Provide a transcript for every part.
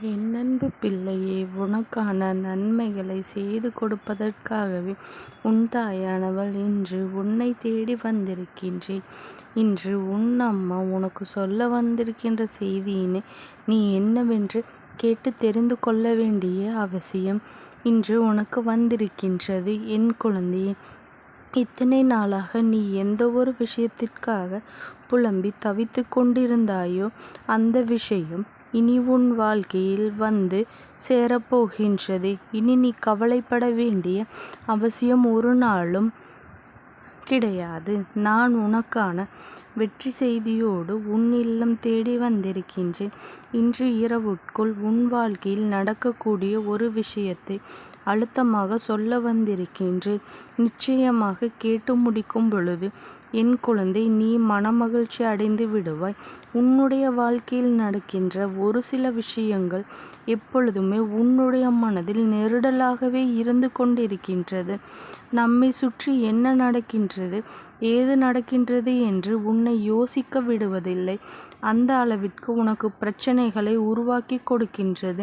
என் அன்பு பிள்ளையே உனக்கான நன்மைகளை செய்து கொடுப்பதற்காகவே உன் தாயானவள் இன்று உன்னை தேடி வந்திருக்கின்றேன். இன்று உன் அம்மா உனக்கு சொல்ல வந்திருக்கின்ற செய்தியினை நீ என்னவென்று கேட்டு தெரிந்து கொள்ள வேண்டிய அவசியம் இன்று உனக்கு வந்திருக்கின்றது. என் குழந்தையே இத்தனை நாளாக நீ எந்த ஒரு விஷயத்திற்காக புலம்பி தவித்துக் கொண்டிருந்தாயோ அந்த விஷயம் இனி உன் வாழ்க்கையில் வந்து சேரப்போகின்றது. இனி நீ கவலைப்பட வேண்டிய அவசியம் ஒரு நாளும் கிடையாது. நான் உனக்கான வெற்றி செய்தியோடு உன் இல்லம் தேடி வந்திருக்கின்றேன். இன்று இரவுக்குள் உன் வாழ்க்கையில் நடக்கக்கூடிய ஒரு விஷயத்தை அழுத்தமாக சொல்ல வந்திருக்கின்றேன். நிச்சயமாக கேட்டு முடிக்கும் பொழுது என் குழந்தை நீ மனமகிழ்ச்சி அடைந்து விடுவாய். உன்னுடைய வாழ்க்கையில் நடக்கின்ற ஒரு சில விஷயங்கள் எப்பொழுதுமே உன்னுடைய மனதில் நெருடலாகவே இருந்து கொண்டிருக்கின்றது. நம்மை சுற்றி என்ன நடக்கின்றது ஏது நடக்கின்றது என்று உன்னை யோசிக்க விடுவதில்லை. அந்த அளவிற்கு உனக்கு பிரச்சனைகளை உருவாக்கிக் கொடுக்கின்றது.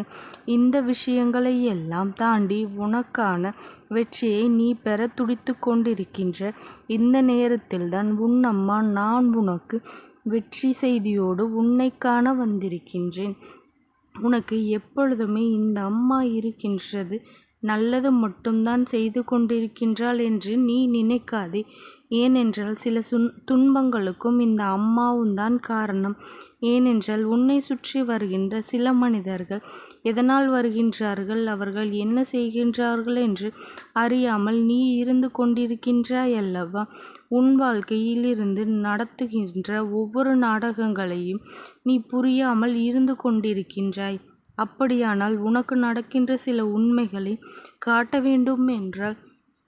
இந்த விஷயங்களை எல்லாம் தாண்டி உனக்கான வெற்றியை நீ பெற துடித்து கொண்டிருக்கின்ற இந்த நேரத்தில்தான் உன் அம்மா நான் உனக்கு வெற்றி செய்தியோடு உன்னை காண வந்திருக்கின்றேன். உனக்கு எப்பொழுதுமே இந்த அம்மா இருக்கின்றது நல்லது மட்டும்தான் செய்து கொண்டிருக்கின்றாள் என்று நீ நினைக்காதே. ஏனென்றால் சில துன்பங்களுக்கும் இந்த அம்மாவும்தான் காரணம். ஏனென்றால் உன்னை சுற்றி வருகின்ற சில மனிதர்கள் எதனால் வருகின்றார்கள் அவர்கள் என்ன செய்கின்றார்கள் என்று அறியாமல் நீ இருந்து கொண்டிருக்கின்றாயல்லவா. உன் வாழ்க்கையிலிருந்து நடத்துகின்ற ஒவ்வொரு நாடகங்களையும் நீ புரியாமல் இருந்து கொண்டிருக்கின்றாய். அப்படியானால் உனக்கு நடக்கின்ற சில உண்மைகளை காட்ட வேண்டும் என்றால்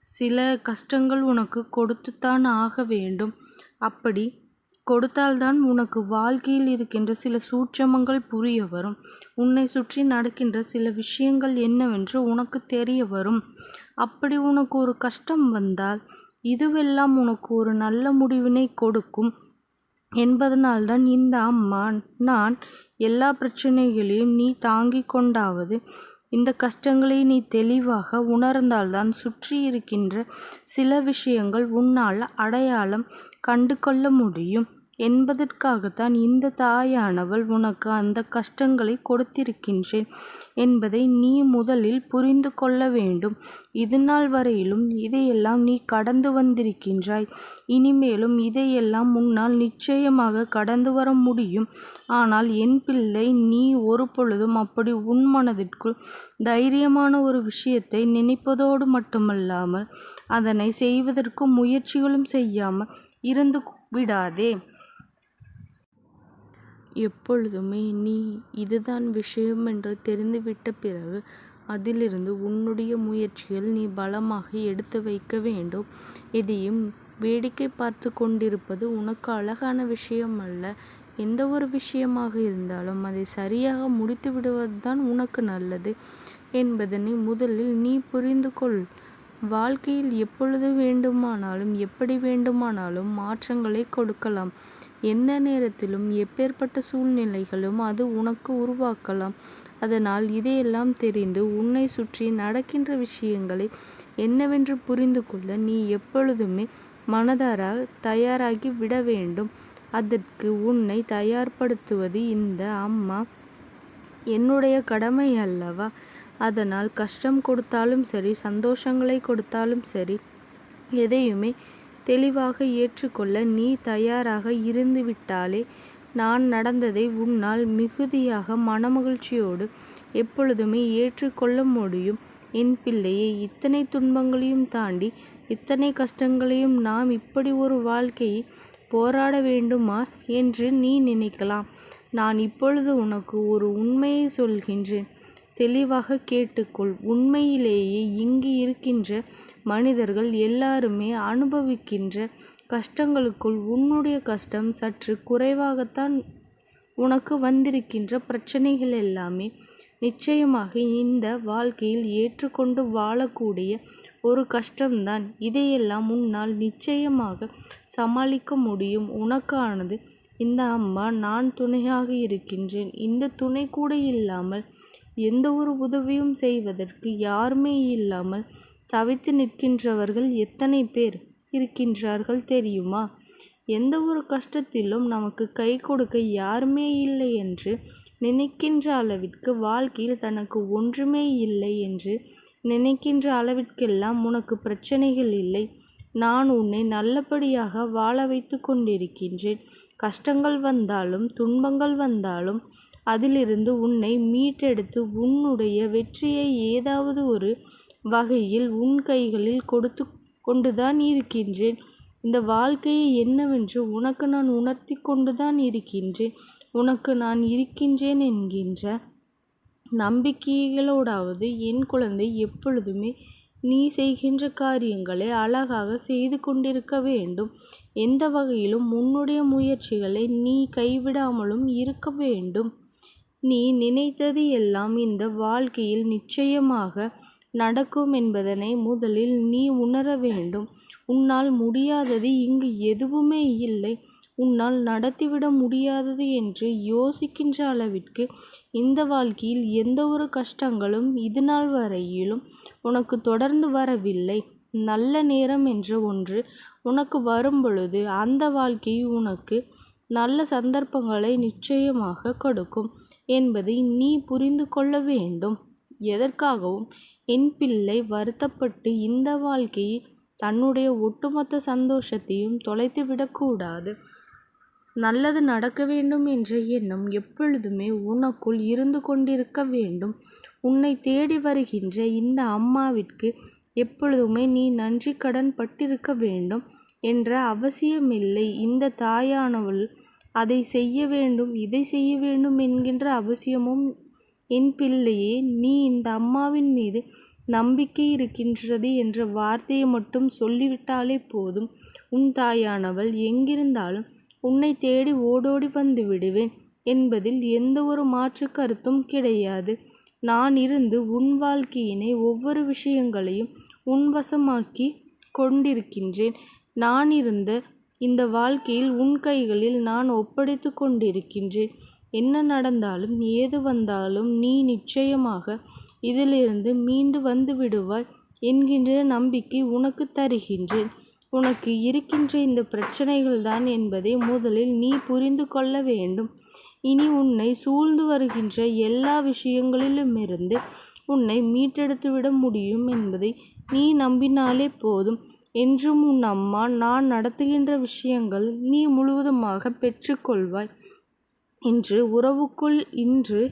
சில கஷ்டங்கள் உனக்கு கொடுத்துத்தான் ஆக வேண்டும். அப்படி கொடுத்தால்தான் உனக்கு வாழ்க்கையில் இருக்கின்ற சில சூட்சமங்கள் புரிய வரும். உன்னை சுற்றி நடக்கின்ற சில விஷயங்கள் என்னவென்று உனக்கு தெரிய வரும். அப்படி உனக்கு ஒரு கஷ்டம் வந்தால் இதுவெல்லாம் உனக்கு ஒரு நல்ல முடிவினை கொடுக்கும் என்பதனால்தான் இந்த அம்மா நான் எல்லா பிரச்சனைகளையும் நீ தாங்கிக் கொண்டாவது இந்த கஷ்டங்களை நீ தெளிவாக உணர்ந்தால்தான் சுற்றி இருக்கின்ற சில விஷயங்கள் உன்னால் அடையாளம் கண்டு கொள்ள முடியும். என்பதற்காகத்தான் இந்த தாயானவள் உனக்கு அந்த கஷ்டங்களை கொடுத்திருக்கின்றேன் என்பதை நீ முதலில் புரிந்து கொள்ள வேண்டும். இதுநாள் வரையிலும் இதையெல்லாம் நீ கடந்து வந்திருக்கின்றாய். இனிமேலும் இதையெல்லாம் உன்னால் நிச்சயமாக கடந்து வர முடியும். ஆனால் என் பிள்ளை நீ ஒரு பொழுதும் அப்படி உன் மனதிற்குள் தைரியமான ஒரு விஷயத்தை நினைப்பதோடு மட்டுமல்லாமல் அதனை செய்வதற்கு முயற்சிகளும் செய்யாமல் இருந்து விடாதே. எப்பொழுதுமே நீ இதுதான் விஷயம் என்று தெரிந்துவிட்ட பிறகு அதிலிருந்து உன்னுடைய முயற்சியில் நீ பலமாக எடுத்து வைக்க வேண்டும். எதையும் வேடிக்கை பார்த்து கொண்டிருப்பது உனக்கு அழகான விஷயம் அல்ல எந்த ஒரு விஷயமாக இருந்தாலும் அதை சரியாக முடித்து விடுவதுதான் உனக்கு நல்லது என்பதனை முதலில் நீ புரிந்து கொள். வாழ்க்கையில் எப்பொழுது வேண்டுமானாலும் எப்படி வேண்டுமானாலும் மாற்றங்களை கொடுக்கலாம். எந்த நேரத்திலும் எப்பேற்பட்ட சூழ்நிலைகளும் அது உனக்கு உருவாக்கலாம். அதனால் இதையெல்லாம் தெரிந்து உன்னை சுற்றி நடக்கின்ற விஷயங்களை என்னவென்று புரிந்து கொள்ள நீ எப்பொழுதுமே மனதார தயாராகி விட வேண்டும். அதற்கு உன்னை தயார்படுத்துவது இந்த அம்மா என்னுடைய கடமை அல்லவா அதனால் கஷ்டம் கொடுத்தாலும் சரி சந்தோஷங்களை கொடுத்தாலும் சரி எதையுமே தெளிவாக ஏற்றுக்கொள்ள நீ தயாராக இருந்துவிட்டாலே நான் நடந்ததை உன்னால் மிகுதியாக மனமகிழ்ச்சியோடு எப்பொழுதுமே ஏற்றுக்கொள்ள முடியும். என் பிள்ளையை இத்தனை துன்பங்களையும் தாண்டி இத்தனை கஷ்டங்களையும் நாம் இப்படி ஒரு வாழ்க்கையை போராட வேண்டுமா என்று நீ நினைக்கலாம். நான் இப்பொழுது உனக்கு ஒரு உண்மையை சொல்கின்றேன். தெளிவாக கேட்டுக்கொள். உண்மையிலேயே இங்கு இருக்கின்ற மனிதர்கள் எல்லாருமே அனுபவிக்கின்ற கஷ்டங்களுக்குள் உன்னுடைய கஷ்டம் சற்று குறைவாகத்தான் உனக்கு வந்திருக்கின்ற பிரச்சனைகள் எல்லாமே நிச்சயமாக இந்த வாழ்க்கையில் ஏற்றுக்கொண்டு வாழக்கூடிய ஒரு கஷ்டம்தான். இதையெல்லாம் உன்னால் நிச்சயமாக சமாளிக்க முடியும். உனக்கானது இந்த அம்மா நான் துணையாக இருக்கின்றேன் இந்த துணை கூட இல்லாமல் எந்த ஒரு உதவியும் செய்வதற்கு யாருமே இல்லாமல் தவித்து நிற்கின்றவர்கள் எத்தனை பேர் இருக்கின்றார்கள் தெரியுமா? எந்த ஒரு கஷ்டத்திலும் நமக்கு கை கொடுக்க யாருமே இல்லை என்று நினைக்கின்ற அளவிற்கு வாழ்க்கையில் தனக்கு ஒன்றுமே இல்லை என்று நினைக்கின்ற அளவிற்கெல்லாம் உனக்கு பிரச்சனைகள் இல்லை. நான் உன்னை நல்லபடியாக வாழ வைத்து கொண்டிருக்கின்றேன். கஷ்டங்கள் வந்தாலும் துன்பங்கள் வந்தாலும் அதிலிருந்து உன்னை மீட்டெடுத்து உன்னுடைய வெற்றியை ஏதாவது ஒரு வகையில் உன் கைகளில் கொடுத்து கொண்டுதான் இருக்கின்றேன். இந்த வாழ்க்கையை என்னவென்று உனக்கு நான் உணர்த்தி கொண்டுதான் இருக்கின்றேன். உனக்கு நான் இருக்கின்றேன் என்கின்ற நம்பிக்கைகளோடாவது என் குழந்தை எப்பொழுதுமே நீ செய்கின்ற காரியங்களை அழகாக செய்து கொண்டிருக்க வேண்டும். எந்த வகையிலும் உன்னுடைய முயற்சிகளை நீ கைவிடாமலும் இருக்க வேண்டும். நீ நினைத்தது எல்லாம் இந்த வாழ்க்கையில் நிச்சயமாக நடக்கும் என்பதனை முதலில் நீ உணர வேண்டும். உன்னால் முடியாதது இங்கு எதுவுமே இல்லை. உன்னால் நடத்திவிட முடியாதது என்று யோசிக்கின்ற அளவிற்கு இந்த வாழ்க்கையில் எந்த ஒரு கஷ்டங்களும் இதுநாள் வரையிலும் உனக்கு தொடர்ந்து வரவில்லை. நல்ல நேரம் என்ற ஒன்று உனக்கு வரும் பொழுது அந்த வாழ்க்கை உனக்கு நல்ல சந்தர்ப்பங்களை நிச்சயமாக கொடுக்கும். என்பதை நீ புரிந்து கொள்ள வேண்டும். எதற்காகவும் என் பிள்ளை வருத்தப்பட்டு இந்த வாழ்க்கையை தன்னுடைய ஒட்டுமொத்த சந்தோஷத்தையும் தொலைத்து விடக்கூடாது நல்லது நடக்க வேண்டும் என்ற எண்ணம் எப்பொழுதுமே உனக்குள் இருந்து கொண்டிருக்க வேண்டும். உன்னை தேடி வருகின்ற இந்த அம்மாவிற்கு எப்பொழுதுமே நீ நன்றி கடன் பட்டிருக்க வேண்டும் என்ற அவசியமில்லை. இந்த தாயானவள் அதை செய்ய வேண்டும் இதை செய்ய வேண்டும் என்கின்ற அவசியமும் என் பிள்ளையே நீ இந்த அம்மாவின் மீது நம்பிக்கை இருக்கின்றது என்ற வார்த்தையை மட்டும் சொல்லிவிட்டாலே போதும். உன் தாயானவள் எங்கிருந்தாலும் உன்னை தேடி ஓடோடி வந்து விடுவேன் என்பதில் எந்த ஒரு மாற்று கருத்தும் கிடையாது. நான் இருந்து உன் வாழ்க்கையினை ஒவ்வொரு விஷயங்களையும் உன்வசமாக்கி கொண்டிருக்கின்றேன். நான் இருந்த இந்த வாழ்க்கையில் உன் கைகளில் நான் ஒப்படைத்து கொண்டிருக்கின்றேன். என்ன நடந்தாலும் ஏது வந்தாலும் நீ நிச்சயமாக இதிலிருந்து மீண்டு வந்து விடுவாய் என்கின்ற நம்பிக்கை உனக்கு தருகின்றேன். உனக்கு இருக்கின்ற இந்த பிரச்சனைகள் தான் என்பதை முதலில் நீ புரிந்து கொள்ள வேண்டும். இனி உன்னை சூழ்ந்து வருகின்ற எல்லா விஷயங்களிலுமிருந்து உன்னை மீட்டெடுத்து விட முடியும் என்பதை நீ நம்பினாலே போதும். என்றும் உன் அம்மா நான் நடத்துகின்ற விஷயங்கள் நீ முழுவதுமாக பெற்றுக்கொள்வாய் இன்று உறவுக்குள் இன்று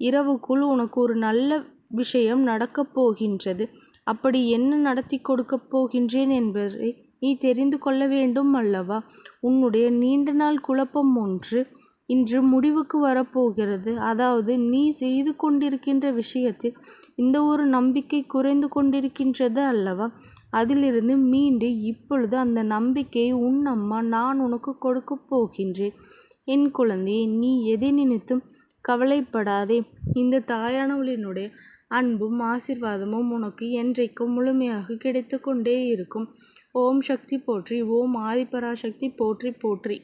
இரவுக்குள் உனக்கு ஒரு நல்ல விஷயம் நடக்கப் போகின்றது. அப்படி என்ன நடத்தி கொடுக்கப் போகின்றேன் என்பதை நீ தெரிந்து கொள்ள வேண்டும் அல்லவா? உன்னுடைய நீண்ட நாள் குழப்பம் ஒன்று இன்று முடிவுக்கு வரப்போகிறது. அதாவது நீ செய்து கொண்டிருக்கின்ற விஷயத்தில் இந்த ஒரு நம்பிக்கை குறைந்து கொண்டிருக்கின்றது அல்லவா? அதிலிருந்து மீண்டு இப்பொழுது அந்த நம்பிக்கையை உன் அம்மா நான் உனக்கு கொடுக்கப் போகின்றேன். என் குழந்தையை நீ எதை நினைத்தும் கவலைப்படாதே. இந்த தாயானவளினுடைய அன்பும் ஆசிர்வாதமும் உனக்கு என்றைக்கும் முழுமையாக கிடைத்து கொண்டே இருக்கும். ஓம் சக்தி போற்றி ஓம் ஆதிபராசக்தி போற்றி போற்றி.